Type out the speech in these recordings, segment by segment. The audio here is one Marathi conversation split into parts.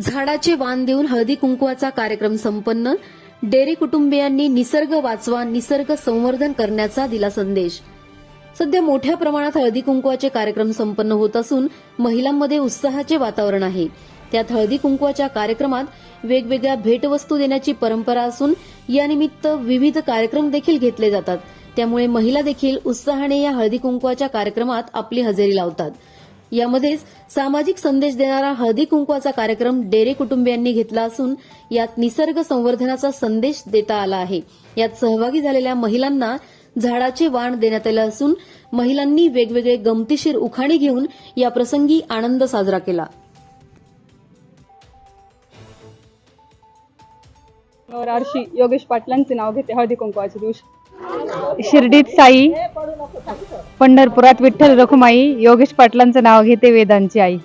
झाडाचे वाण देऊन हळदी कुंकवाचा कार्यक्रम संपन्न. डेअरी कुटुंबियांनी निसर्ग वाचवा निसर्ग संवर्धन करण्याचा दिला संदेश. सध्या मोठ्या प्रमाणात हळदी कुंकवाचे कार्यक्रम संपन्न होत असून महिलांमध्ये उत्साहाचे वातावरण आहे. त्यात हळदी कुंकवाच्या कार्यक्रमात वेगवेगळ्या भेटवस्तू देण्याची परंपरा असून यानिमित्त विविध कार्यक्रम देखील घेतले जातात. त्यामुळे महिला देखील उत्साहाने या हळदी कुंकवाच्या कार्यक्रमात आपली हजेरी लावतात. यामध्येच सामाजिक संदेश देणारा हळदी कुंकवाचा कार्यक्रम डेरे कुटुंबियांनी घेतला असून यात निसर्ग संवर्धनाचा संदेश देता आला आहे. यात सहभागी झालेल्या महिलांना झाडाचे वाण देण्यात आलं असून महिलांनी वेगवेगळे गमतीशीर उखाणे घेऊन या प्रसंगी आनंद साजरा केला. योगेश पाटलांचे नाव घेते हळदी कुंकवाच्या दिवशी. शिर्डीत साई पंढरपुरात विठ्ठल रखुमाई योगेश पाटलांचं नाव घेते वेदांची आई.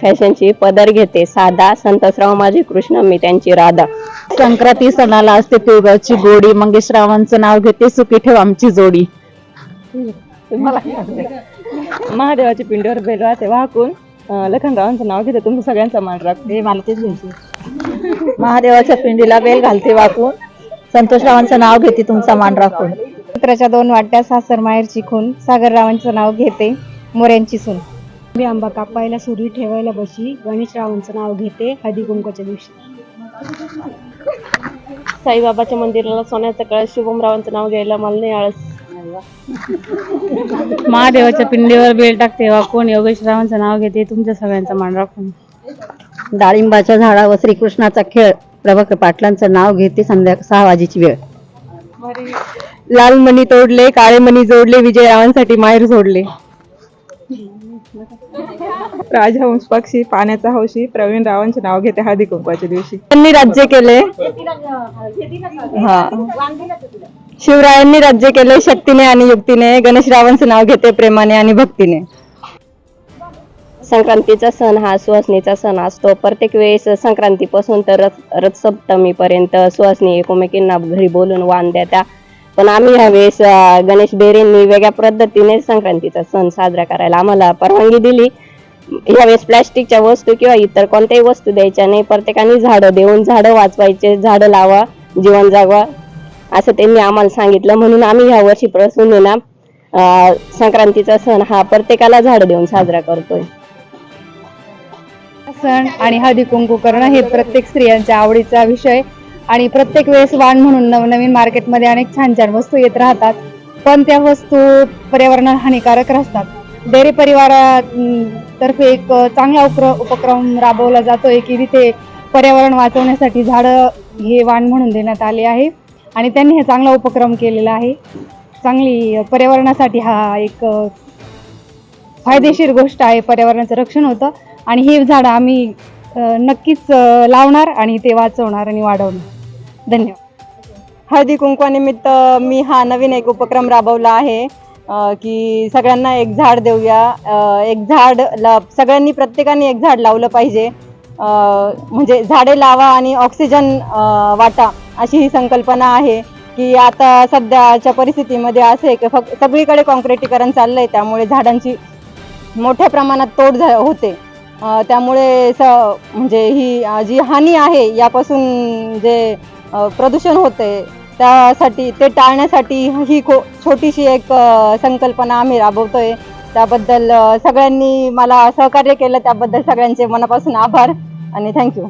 फॅशनची पदर घेते साधा संतसराव माझे कृष्ण मी त्यांची राधा. संक्रांती सणाला असते पिवगावची गोडी मंगेश रावांचं नाव घेते सुखी ठेव आमची जोडी. महादेवाच्या पिंडीवर बेल राहते वाहकून अं, लखनरावांचं नाव घेते तुमचं सगळ्यांचा मान राखते. मला तेच घ्यायचे महादेवाच्या पिंडीला बेल घालते वाकून संतोषरावांचं नाव घेते तुमचा मान राखून. मित्राच्या दोन वाट्या सासर माहेरची खून सागररावांचं नाव घेते मोऱ्यांची सून. मी आंबा कापायला सुरी ठेवायला बशी गणेशरावांचं नाव घेते हळदी कुंकवाच्या दिवशी. साईबाबाच्या मंदिराला सोन्याचं कळस शुभमरावांचं नाव घ्यायला मला नाही आळस. महादेवाच्या पिंडीवर बेल टाकते वाकून योगेश रावांचं नाव घेते तुमच्या सगळ्यांचा मान राखून. डाळिंबाच्या झाडावर श्रीकृष्णाचा खेळ. प्रभाकर पाटलांचं नाव घेते संध्या सहा वाजेची वेळ. लाल मणी तोडले काळे मणी जोडले विजयरावांसाठी माहेर सोडले. राजहंस पक्षी पाण्याचा हौशी प्रवीण रावांचे नाव घेते हळदी कुंकवाच्या दिवशी. त्यांनी राज्य केले. हा. शिवरायांनी राज्य केले शक्तीने आणि युक्तीने. गणेशरावांचे नाव घेते प्रेमाने आणि भक्तीने. संक्रांतीचा सण हा सुहासनीचा सण असतो. प्रत्येक वेळेस संक्रांतीपासून तर रथ रथसप्तमीपर्यंत सुहासनी एकमेकींना घरी बोलून वाण देत्या पण आम्ही यावेळेस गणेश बेरेंनी वेगळ्या पद्धतीने संक्रांतीचा सण साजरा करायला आम्हाला परवानगी दिली. यावेळेस प्लॅस्टिकच्या वस्तू किंवा इतर कोणत्याही वस्तू द्यायच्या नाही. प्रत्येकाने झाडं देऊन झाडं वाचवायचे झाडं लावा जीवन जागवा असं त्यांनी आम्हाला सांगितलं. म्हणून आम्ही ह्या वर्षीपासून ना संक्रांतीचा सण हा प्रत्येकाला झाडं देऊन साजरा करतोय. सण आणि हळदी कुंकू करणं हे प्रत्येक स्त्रियांच्या आवडीचा विषय. आणि प्रत्येक वेळेस वाण म्हणून नवनवीन मार्केटमध्ये अनेक छान छान वस्तू येत राहतात. पण त्या वस्तू पर्यावरणाला हानिकारक असतात डेअरी परिवारातर्फे तर्फे एक चांगला उपक्र उपक्रम राबवला जातोय की तिथे पर्यावरण वाचवण्यासाठी झाडं हे वाण म्हणून देण्यात आले आहे. आणि त्यांनी हे चांगला उपक्रम केलेला आहे. चांगली पर्यावरणासाठी हा एक फायदेशीर गोष्ट आहे. पर्यावरणाचं रक्षण होतं. आणि हे झाडं आम्ही नक्कीच लावणार आणि ते वाचवणार आणि वाढवणार. धन्यवाद. हळदी कुंकवानिमित्त मी हा नवीन एक उपक्रम राबवला आहे की सगळ्यांना एक झाड देऊया. एक झाड ला सगळ्यांनी प्रत्येकाने एक झाड लावलं पाहिजे. म्हणजे झाडे लावा आणि ऑक्सिजन वाटा अशी ही संकल्पना आहे की आता सध्याच्या परिस्थितीमध्ये असं आहे की फक्त सगळीकडे कॉन्क्रिटीकरण चाललंय त्यामुळे झाडांची मोठ्या प्रमाणात तोड झा होते. त्यामुळे स म्हणजे ही जी हानी आहे यापासून जे प्रदूषण होते त्यासाठी ते टाळण्यासाठी ही खो छोटीशी एक संकल्पना आम्ही राबवतोय. त्याबद्दल सगळ्यांनी मला सहकार्य केलं त्याबद्दल सगळ्यांचे मनापासून आभार आणि थँक्यू